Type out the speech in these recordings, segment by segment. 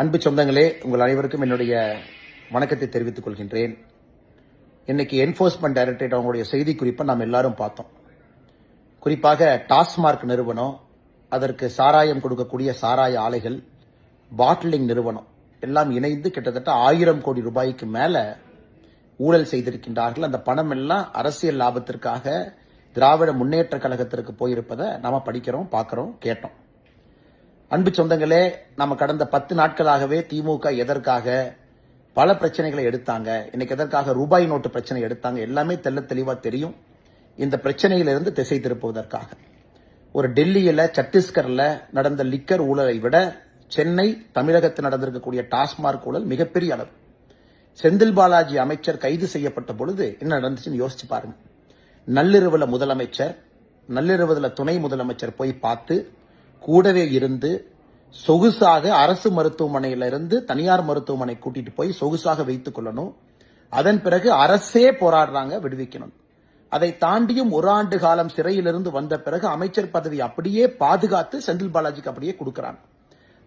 அன்பு சொந்தங்களே உங்கள் அனைவருக்கும் என்னுடைய வணக்கத்தை தெரிவித்துக் கொள்கின்றேன். இன்னைக்கு என்போர்ஸ்மெண்ட் டைரக்டரேட் அவங்களுடைய செய்தி குறிப்பை நாம் எல்லாரும் பார்த்தோம். குறிப்பாக டாஸ்மார்க் நிறுவனம் அதற்கு சாராயம் கொடுக்கக்கூடிய சாராய ஆலைகள் பாட்டிலிங் நிறுவனம் எல்லாம் இணைந்து கிட்டத்தட்ட ஆயிரம் கோடி ரூபாய்க்கு மேல ஊழல் செய்திருக்கின்றார்கள். அந்த பணம் எல்லாம் அரசியல் லாபத்திற்காக திராவிட முன்னேற்ற கழகத்திற்கு போயிருப்பதை நாம படிக்கிறோம் பார்க்கிறோம் கேட்டோம். அன்பு சொந்தங்களே நம்ம கடந்த பத்து நாட்களாகவே திமுக எதற்காக பல பிரச்சனைகளை எடுத்தாங்க. இன்னைக்கு எதற்காக ரூபாய் நோட்டு பிரச்சனை எடுத்தாங்க. எல்லாமே தெல்ல தெளிவாக தெரியும். இந்த பிரச்சனையிலிருந்து திசை திருப்புவதற்காக. ஒரு டெல்லியில் சத்தீஸ்கரில் நடந்த லிக்கர் ஊழலை விட சென்னை தமிழகத்தில் நடந்திருக்கக்கூடிய டாஸ்மார்க் ஊழல் மிகப்பெரிய அளவு. செந்தில் பாலாஜி அமைச்சர் கைது செய்யப்பட்ட பொழுது என்ன நடந்துச்சுன்னு யோசிச்சு பாருங்க. நள்ளிரவில் முதலமைச்சர் நள்ளிரவுல துணை முதலமைச்சர் போய் பார்த்து கூடவே இருந்து சொகுசாக அரசு மருத்துவமனையில இருந்து தனியார் மருத்துவமனை கூட்டிட்டு போய் சொகுசாக வைத்துக் கொள்ளணும். அதன் பிறகு அரசே போராடுறாங்க விடுவிக்கணும். அதை தாண்டியும் ஒரு ஆண்டு காலம் சிறையிலிருந்து வந்த பிறகு அமைச்சர் பதவி அப்படியே பாதுகாத்து செந்தில் பாலாஜிக்கு அப்படியே கொடுக்கறாங்க.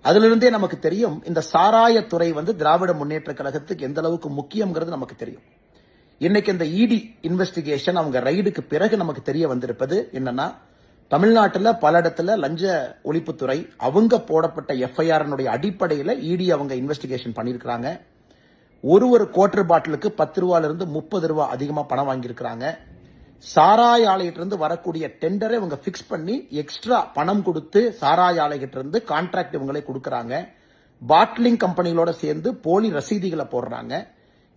அதிலிருந்தே நமக்கு தெரியும் இந்த சாராயத்துறை வந்து திராவிட முன்னேற்ற கழகத்துக்கு எந்த அளவுக்கு முக்கியம்ங்கிறது நமக்கு தெரியும். இன்னைக்கு இந்த இடி இன்வெஸ்டிகேஷன் அவங்க ரைடுக்கு பிறகு நமக்கு தெரிய வந்திருப்பது என்னன்னா தமிழ்நாட்டில் பல இடத்துல லஞ்ச ஒழிப்புத்துறை அவங்க போடப்பட்ட எஃப்ஐஆர்னுடைய அடிப்படையில் இடி அவங்க இன்வெஸ்டிகேஷன் பண்ணியிருக்கிறாங்க ஒரு ஒரு குவார்டர் பாட்டிலுக்கு பத்து ரூபாயிலிருந்து முப்பது ரூபா அதிகமாக பணம் வாங்கியிருக்கிறாங்க. சாராய ஆலையிட்டிருந்து வரக்கூடிய டெண்டரை இவங்க ஃபிக்ஸ் பண்ணி எக்ஸ்ட்ரா பணம் கொடுத்து சாராய ஆலைகிட்டிருந்து கான்ட்ராக்ட் இவங்களே கொடுக்குறாங்க. பாட்லிங் கம்பெனிகளோட சேர்ந்து போலி ரசீதிகளை போடுறாங்க.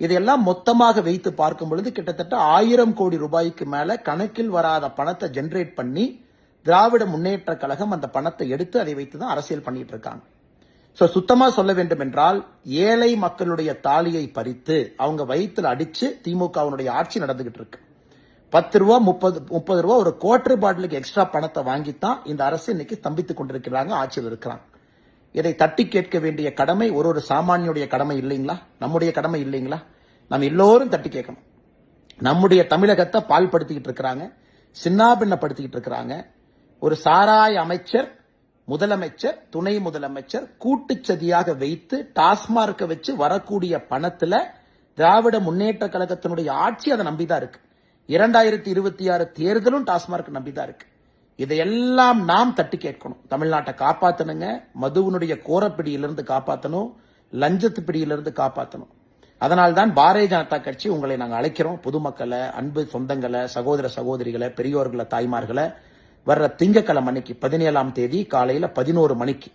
இதையெல்லாம் மொத்தமாக வைத்து பார்க்கும் பொழுது கிட்டத்தட்ட ஆயிரம் கோடி ரூபாய்க்கு மேல கணக்கில் வராத பணத்தை ஜெனரேட் பண்ணி திராவிட முன்னேற்ற கழகம் அந்த பணத்தை எடுத்து அதை வைத்து தான் அரசியல் பண்ணிட்டு இருக்காங்க ஸோ சுத்தமாக சொல்ல வேண்டும் என்றால் ஏழை மக்களுடைய தாலியை பறித்து அவங்க வயிற்றுல அடித்து திமுகவினுடைய ஆட்சி நடந்துகிட்டு இருக்கு பத்து ரூபா முப்பது முப்பது ரூபா ஒரு குவார்டர் பாட்டிலுக்கு எக்ஸ்ட்ரா பணத்தை வாங்கித்தான் இந்த அரசு இன்னைக்கு ஸ்தம்பித்துக் கொண்டிருக்கிறாங்க ஆட்சியில் இருக்கிறாங்க. இதை தட்டி கேட்க வேண்டிய கடமை ஒரு ஒரு சாமானியுடைய கடமை இல்லைங்களா? நம்முடைய கடமை இல்லைங்களா? நம்ம எல்லோரும் தட்டி கேட்கணும். நம்முடைய தமிழகத்தை பால்படுத்திக்கிட்டு இருக்கிறாங்க சின்னாபின்னப்படுத்திக்கிட்டு இருக்கிறாங்க ஒரு சாராய அமைச்சர் முதலமைச்சர் துணை முதலமைச்சர் கூட்டுச்சதியாக வைத்து டாஸ்மார்க்கை வச்சு வரக்கூடிய பணத்துல திராவிட முன்னேற்ற கழகத்தினுடைய ஆட்சி அதை நம்பிதான் இருக்கு. இரண்டாயிரத்தி இருபத்தி ஆறு தேர்தலும் டாஸ்மார்க் நம்பிதான் இருக்கு. இதையெல்லாம் நாம் தட்டி கேட்கணும். தமிழ்நாட்டை காப்பாத்தணுங்க. மதுவனுடைய கோரப்பிடியிலிருந்து காப்பாத்தணும். லஞ்சத்து பிடியிலிருந்து காப்பாத்தணும். அதனால்தான் பாரதிய ஜனதா கட்சி உங்களை நாங்கள் அழைக்கிறோம். பொதுமக்களை அன்பு சொந்தங்களை சகோதர சகோதரிகளை பெரியோர்களை தாய்மார்களை வர்ற திங்கக்கிழமை அன்னைக்கு பதினேழாம் தேதி காலையில் பதினோரு மணிக்கு.